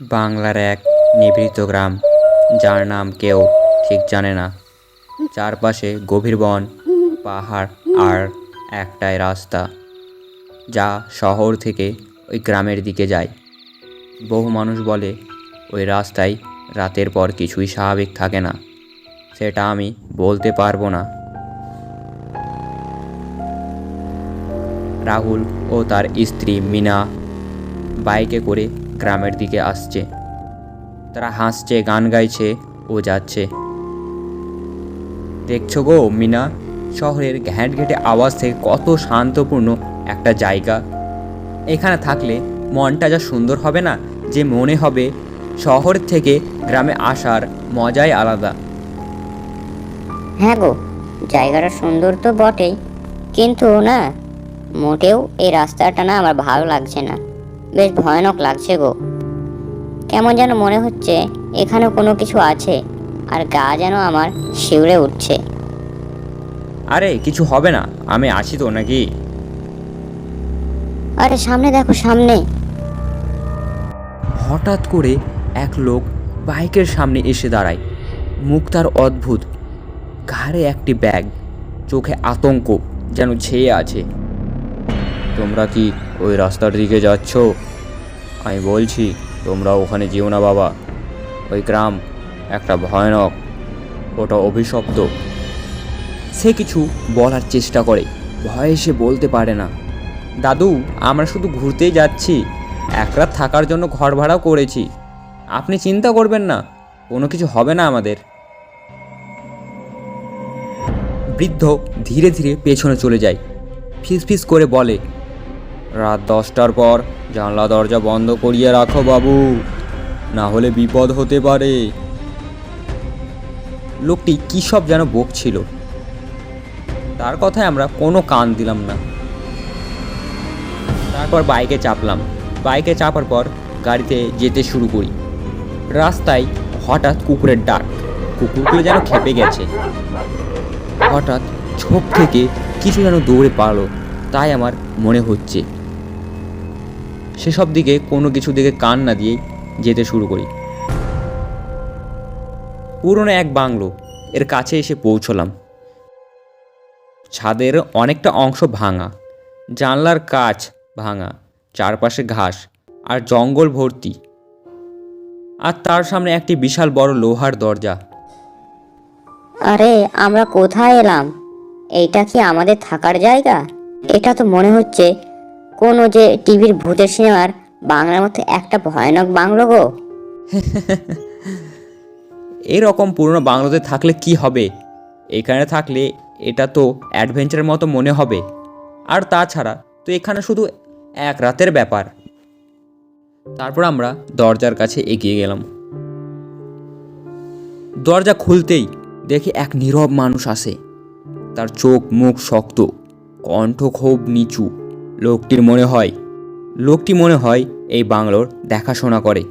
বাংলার এক নিভৃত গ্রাম, যার নাম কেউ ঠিক জানে না। চারপাশে গভীর বন, পাহাড় আর একটাই রাস্তা, যা শহর থেকে ওই গ্রামের দিকে যায়। বহু মানুষ বলে, ওই রাস্তায় রাতের পর কিছুই স্বাভাবিক থাকে না। সেটা আমি বলতে পারব না। রাহুল ও তার স্ত্রী মিনা বাইকে করে গ্রামের দিকে আসছে। তারা হাসছে, গান গাইছে ও যাচ্ছে। দেখছ গো মিনা, শহরের ঘ্যাট ঘেটে আওয়াজ থেকে কত শান্তপূর্ণ একটা জায়গা। এখানে থাকলে মনটা যা সুন্দর হবে না, যে মনে হবে শহর থেকে গ্রামে আসার মজাই আলাদা। হ্যাঁ গো, জায়গাটা সুন্দর তো বটেই, কিন্তু না, মোটেও এই রাস্তাটা না আমার ভালো লাগছে না। বেশ ভয়ানক লাগছে গো। কেমন যেন মনে হচ্ছে এখানে কোনো কিছু আছে আর গা যেন আমার শিউরে উঠছে। আরে কিছু হবে না আমি আছি তো নাকি? আরে সামনে দেখো সামনে। হঠাৎ করে এক লোক বাইকের সামনে এসে দাঁড়ায়। মুখ তার অদ্ভুত। ঘাড়ে একটি ব্যাগ চোখে আতঙ্ক যেন ছেয়ে আছে। তোমরা কি ওই রাস্তার দিকে যাচ্ছ? আমি বলছি তোমরা ওখানে যেও না বাবা। ওই গ্রাম একটা ভয়ানক, ওটা অভিশপ্ত। সে কিছু বলার চেষ্টা করে, ভয়ে সে বলতে পারে না। দাদু, আমরা শুধু ঘুরতেই যাচ্ছি, এক রাত থাকার জন্য ঘর ভাড়াও করেছি। আপনি চিন্তা করবেন না, কোনো কিছু হবে না আমাদের। বৃদ্ধ ধীরে ধীরে পেছনে চলে যায় ফিস ফিস করে বলে রাত দশটার পর জানলা দরজা বন্ধ করিয়ে রাখো বাবু। না হলে বিপদ হতে পারে। লোকটি কী সব যেন বকছিল। তার কথায় আমরা কোনো কান দিলাম না। তারপর বাইকে চাপলাম। বাইকে চাপার পর গাড়িতে যেতে শুরু করি। রাস্তায় হঠাৎ কুকুরের ডাক। কুকুরগুলো যেন খেপে গেছে। হঠাৎ ঝোপ থেকে কিছু যেন দৌড়ে পারল তাই আমার মনে হচ্ছে সেসব দিকে কোনো কিছু দিকে কান না দিয়ে যেতে শুরু করি। পুরনো এক বাংলো, এর কাছে এসে পৌঁছলাম। ছাদের অনেকটা অংশ ভাঙা, জানলার কাচ ভাঙা, চারপাশে ঘাস আর জঙ্গল ভর্তি। আর তার সামনে একটি বিশাল বড় লোহার দরজা। আরে, আমরা কোথায় এলাম? এইটা কি আমাদের থাকার জায়গা? এটা তো মনে হচ্ছে কোনো যে টিভির ভূতের সিনেমার বাংলার মধ্যে একটা ভয়ানক বাংলো গো। এরকম পুরনো বাংলোতে থাকলে কি হবে? এখানে থাকলে এটা তো অ্যাডভেঞ্চারের মতো মনে হবে। আর তাছাড়া, তো এখানে শুধু এক রাতের ব্যাপার। তারপর আমরা দরজার কাছে এগিয়ে গেলাম। দরজা খুলতেই দেখি এক নীরব মানুষ আসে। তার চোখ মুখ শক্ত, কণ্ঠ খুব নিচু। লোকটির মনে হয়, লোকটি মনে হয় এই বাংলোর দেখাশোনা করে।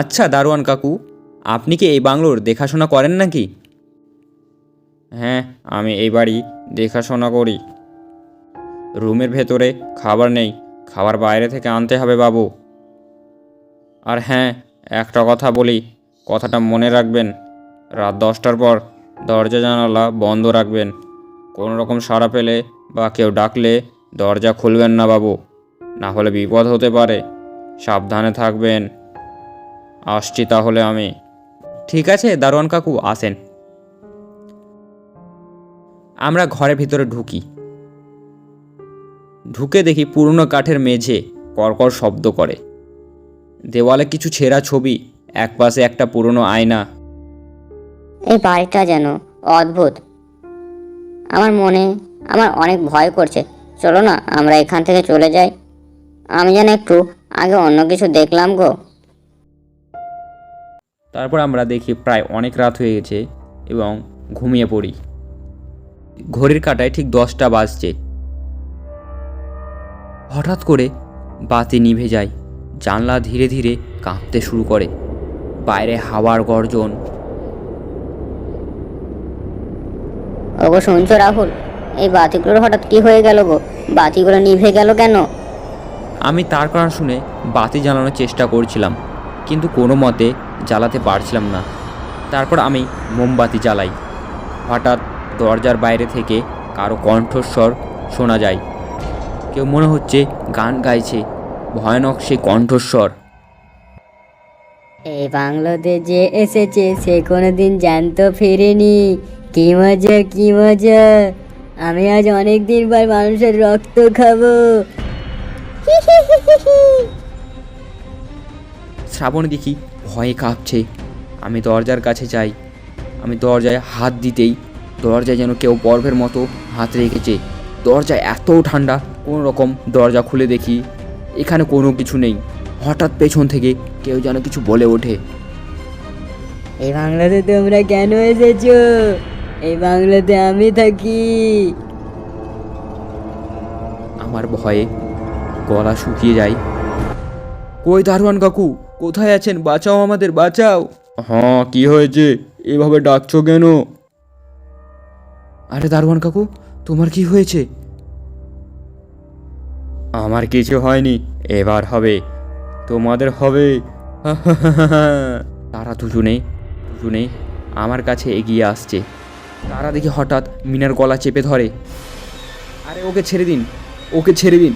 আচ্ছা দারোয়ান কাকু, আপনি কি এই বাংলোর দেখাশোনা করেন নাকি? হ্যাঁ আমি এই বাড়ি দেখাশোনা করি। রুমের ভেতরে খাবার নেই, খাবার বাইরে থেকে আনতে হবে বাবু। আর হ্যাঁ একটা কথা বলি, কথাটা মনে রাখবেন। রাত দশটার পর দরজা জানালা বন্ধ রাখবেন। কোনো রকম সাড়া পেলে বা কেউ ডাকলে দরজা খুলবেন না বাবু। না হলে বিপদ হতে পারে। সাবধানে থাকবেন। আসছি তাহলে আমি। ঠিক আছে দারোয়ান কাকু আসেন। আমরা ঘরের ভিতরে ঢুকি। ঢুকে দেখি পুরনো কাঠের মেঝে কড়কড় শব্দ করে। দেওয়ালে কিছু ছেঁড়া ছবি এক পাশে একটা পুরনো আয়না। এই বাড়িটা যেন অদ্ভুত। আমার মনে, আমার অনেক ভয় করছে। চলো না, আমরা এখান থেকে চলে যাই। আমি যেন একটু আগে অন্য কিছু দেখলাম গো। তারপর আমরা দেখি প্রায় অনেক রাত হয়ে গেছে এবং ঘুমিয়ে পড়ি। ঘড়ির কাঁটায় ঠিক দশটা বাজছে। হঠাৎ করে বাতি নিভে যায়। জানলা ধীরে ধীরে কাঁপতে শুরু করে। বাইরে হাওয়ার গর্জন ওগো শুনছো রাহুল? এই বাতিগুলোর হঠাৎ কি হয়ে গেল গো? বাতিগুলো নিভে গেল কেন? আমি তার কারণ শুনে বাতি জ্বালানোর চেষ্টা করছিলাম, কিন্তু কোনো মতে জ্বালাতে পারছিলাম না। তারপর আমি মোমবাতি জ্বালাই। হঠাৎ দরজার বাইরে থেকে কারও কণ্ঠস্বর শোনা যায়। কেউ মনে হচ্ছে গান গাইছে। ভয়ানক সেই কণ্ঠস্বর। এই বাংলোতে যে এসেছে, সে কোনোদিন জানতো ফেরেনি। কি মজা কি মজা। আমি আজ অনেক দিন পর মানুষের রক্ত খাব। শ্রাবণ দেখি, ভয়ে কাঁপছে। আমি দরজার কাছে যাই। আমি দরজায় হাত দিতেই দরজায় যেন কেউ বরফের মতো হাত রেখেছে। দরজা এত ঠান্ডা কোনো রকম দরজা খুলে দেখি এখানে কোনো কিছু নেই। হঠাৎ পেছন থেকে কেউ যেন কিছু বলে ওঠে। এই বাংলাতে তোমরা কেন এসেছ? এই বাংলাতে আমি থাকি। আমার ভয়ে গলা শুকিয়ে যায়। কই দারোয়ান কাকু কোথায় আছেন? বাঁচাও আমাদের বাঁচাও। হ্যাঁ কি হয়েছে? এভাবে ডাকছো কেন? আরে দারোয়ান কাকু তোমার কি হয়েছে? আমার কিছু হয়নি এবার হবে। তোমাদের হবে তারা দুজনে দুজনে আমার কাছে এগিয়ে আসছে। তারা দেখি হঠাৎ মিনার গলা চেপে ধরে। আরে ওকে ছেড়ে দিন ওকে ছেড়ে দিন।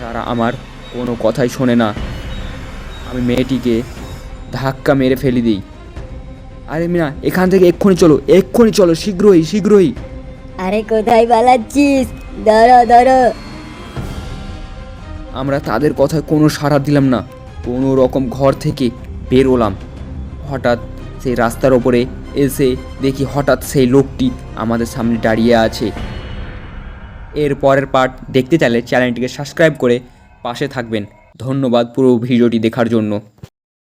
তারা আমার কোনো কথাই শোনে না। আমি মেয়েটিকে ধাক্কা মেরে ফেলে দিই। আরে মিনা এখান থেকে এক্ষুনি চলো এক্ষুনি চলো শীঘ্রই শীঘ্রই। আরে কোথায় পালাচ্ছিস? ধরো ধরো। আমরা তাদের কথায় কোনো সাড়া দিলাম না। কোনো রকম ঘর থেকে বেরোলাম হঠাৎ সেই রাস্তার ওপরে এসে দেখি হঠাৎ সেই লোকটি আমাদের সামনে দাঁড়িয়ে আছে। এর পরের পার্ট দেখতে চাইলে চ্যানেলটিকে সাবস্ক্রাইব করে পাশে থাকবেন। ধন্যবাদ পুরো ভিডিওটি দেখার জন্য।